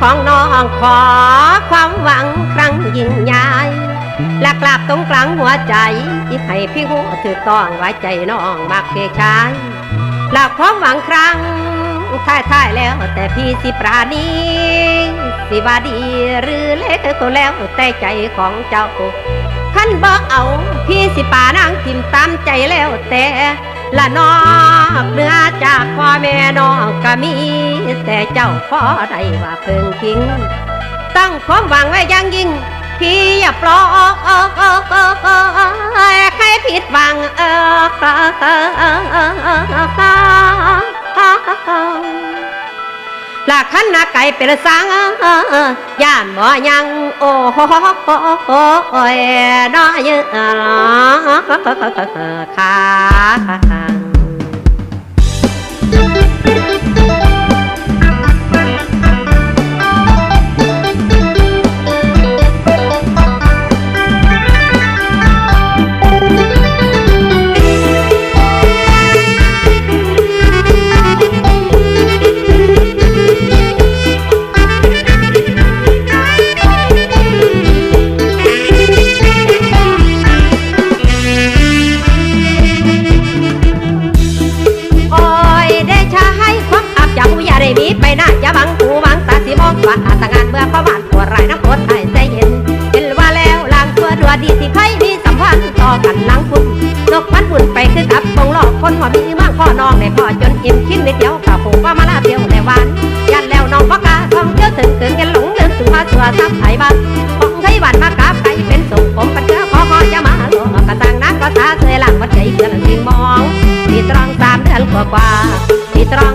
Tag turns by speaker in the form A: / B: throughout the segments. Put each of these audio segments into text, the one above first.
A: ของน้องขอความหวังครั้งยิ่งใหญ่หลักลาบตรงกลางหัวใจให้พี่หัวถือต้องไว้ใจน้องมักเพชายหลักความหวังครั้งท้ายท้ายๆแล้วแต่พี่สิปราณีสิว่าดีหรือเล็กก็แล้วแต่ใจของเจ้าขันบอกเอาพี่สิป่านางทิมตามใจแล้วแต่ ละนอกเนื้อจากพ่อแม่น้องก็มี แต่เจ้าพ่อได้ว่าเพิ่งทิ้ง ตั้งความหวังไว้ยังยิ่ง พี่อย่าปลอกใครผิดหวังเออลาขันนาไก่เป็นสังย่านบ่ยังโอ้โหโอ้ยน้อยเยอะขา องว่าอาตงานเบื่อเพราะบ้านปวดไรน้ำปวดไทยใจเย็นเห็นว่าแล้วลางตัวดัวดีที่ใครมีสัมพันธ์ต่อกันหลังคุณนกมันบุญไปคือกับคงหลอกคนหัวมีมากพ่อน้องในพ่อจนอิ่มคิดนิดเดียวข่าผูกว่ามาลาเดียวในวันยันแล้วน้องพ่อกาท่องเที่ยวถึงถึงกันหลงลืมถึงพาสัวทับไทยบ้านของไทยบ้านมากราบใครเป็นส่งผมเป็นเชื้อขอขอจะมาหลวงกระตังนักก็สาเสยหลังวัดใจเกินสิ่งมองที่ตรองสามเดือนกว่ากว่าที่ตรอง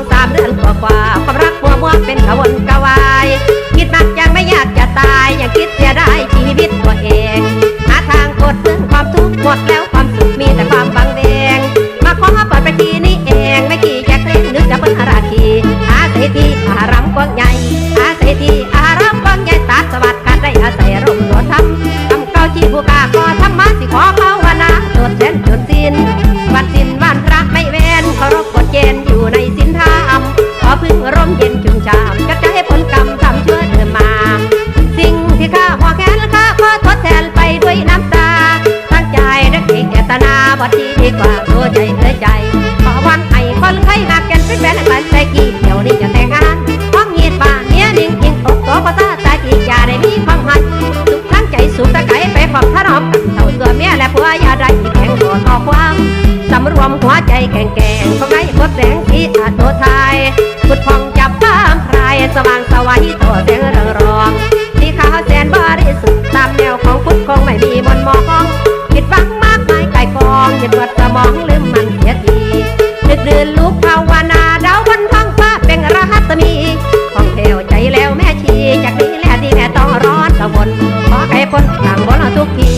A: ดที่กว่าตัวใจเธอใจ ขอวันให้คนไข้มาแก่นเป็นแฟนกันใจกี่เดี๋ยวนี้จะแต่งงานพ้องเงียบบ้านเนี้ยนิ่งอิงอกตัวภาษาใจที่อย่าได้มีความหันสุขทั้งใจสุขตะไคร้ไปความถนอมกันเท่าตัวเมียและผัวอย่าได้แข่งตัวต่อความสำรวมหัวใจแข็งแกร่งของไร้บดแสงที่อาจโตทายพุดพองจับฟ้ามพรายสว่างสวัยตัวแสงเรือง นลูกภาวนาดาวบนท้องฟ้าเป็นรหัสมีของแถวใจแล้วแม่ชีจากนี้แลที่แม่ต้องร้อนกังวลขอให้คนกังบนทุกที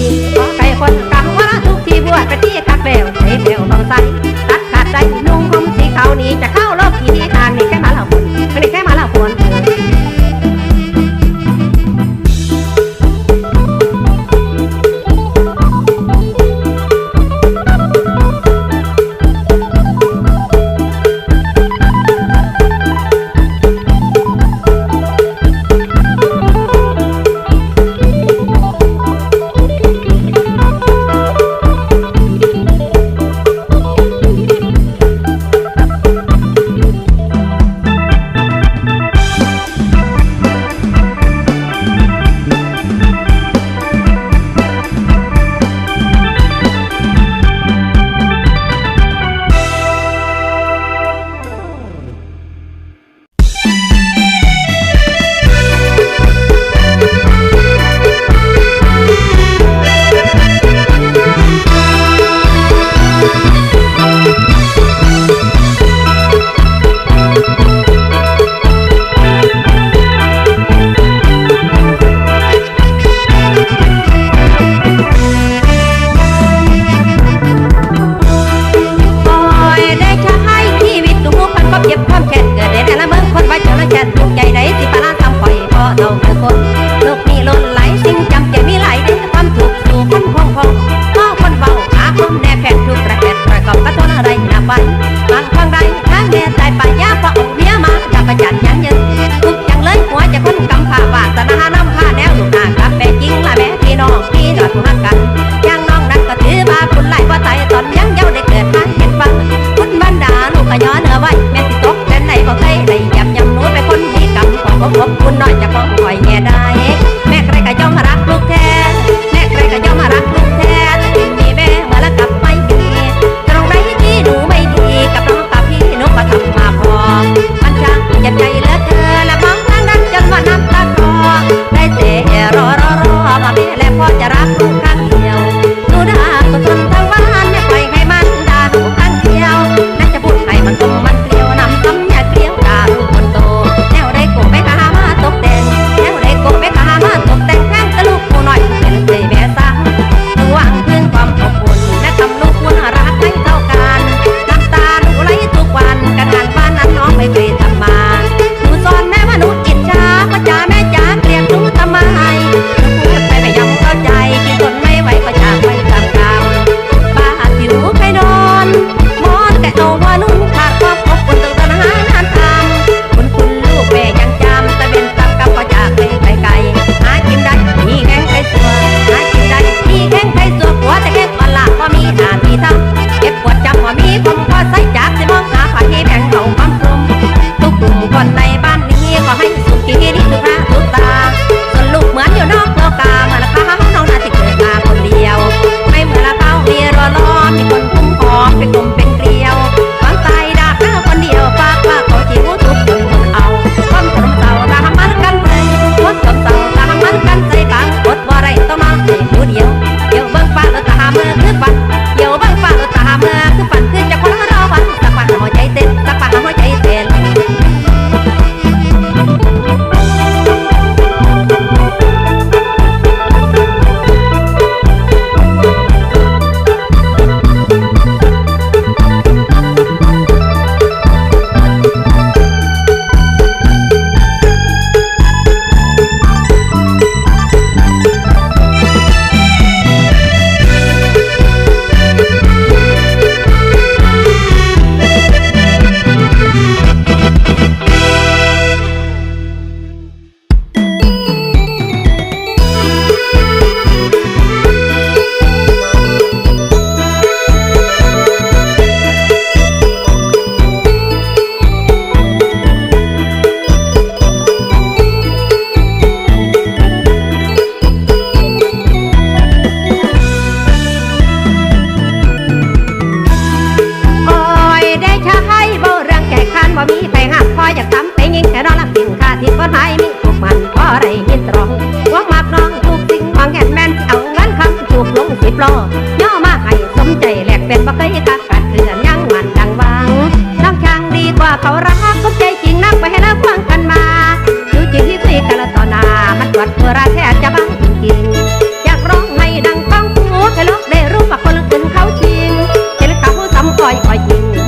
A: บคุณหน่อยจะของหอยแง่ได้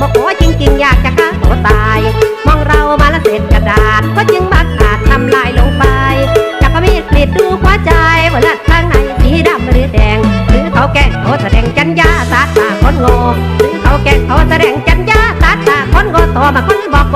A: บโมโหจริง ๆ อยากจะฆ่าตัวตาย มองเรามาละเศษกระดาษก็จึงบักขาดทำลายลงไปจับมีดกรีดดูหัวใจว่าเลือดข้างในสีดำหรือแดง หรือเขาแกล้งเขาแสดงจัญญาตาตาคนโง่หรือเขาแกล้งเขาแสดงจัญญาตาตาคนโง่ต่อมาคนบอกโก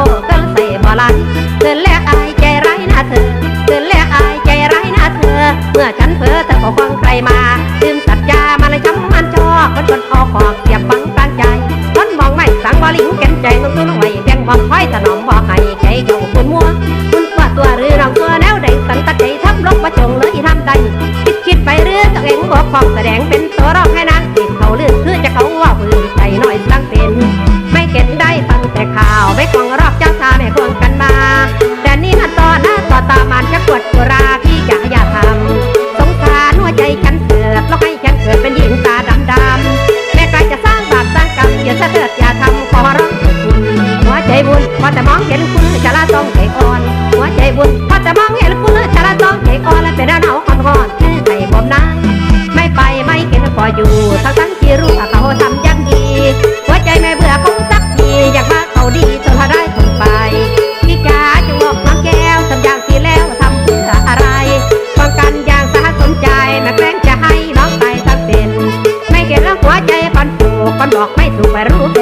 A: ลต้องใจอ่อน หัวใจบุญถ้าจะมองเห็นกูเลยชาละต้องใจอ่อนและเป็นหนาวอ่อนๆคือไม่ผมนะไม่ไปไม่เกินขออยู่ทั้งทั้งที่รู้ว่าเขาทำยังดี หัวใจไม่เบื่อคงสักทีอยากมาเขาดีจนเขาได้คนไปพี่จ๋าจะบอกน้ำแก้วทำอย่างที่แล้วทำเพื่ออะไรป้องกันอย่างสาสนใจแม่แกล้งจะให้น้องไปสักเป็น ไม่เห็นแล้วหัวใจปันผูกปันบอกไม่ถูกไม่รู้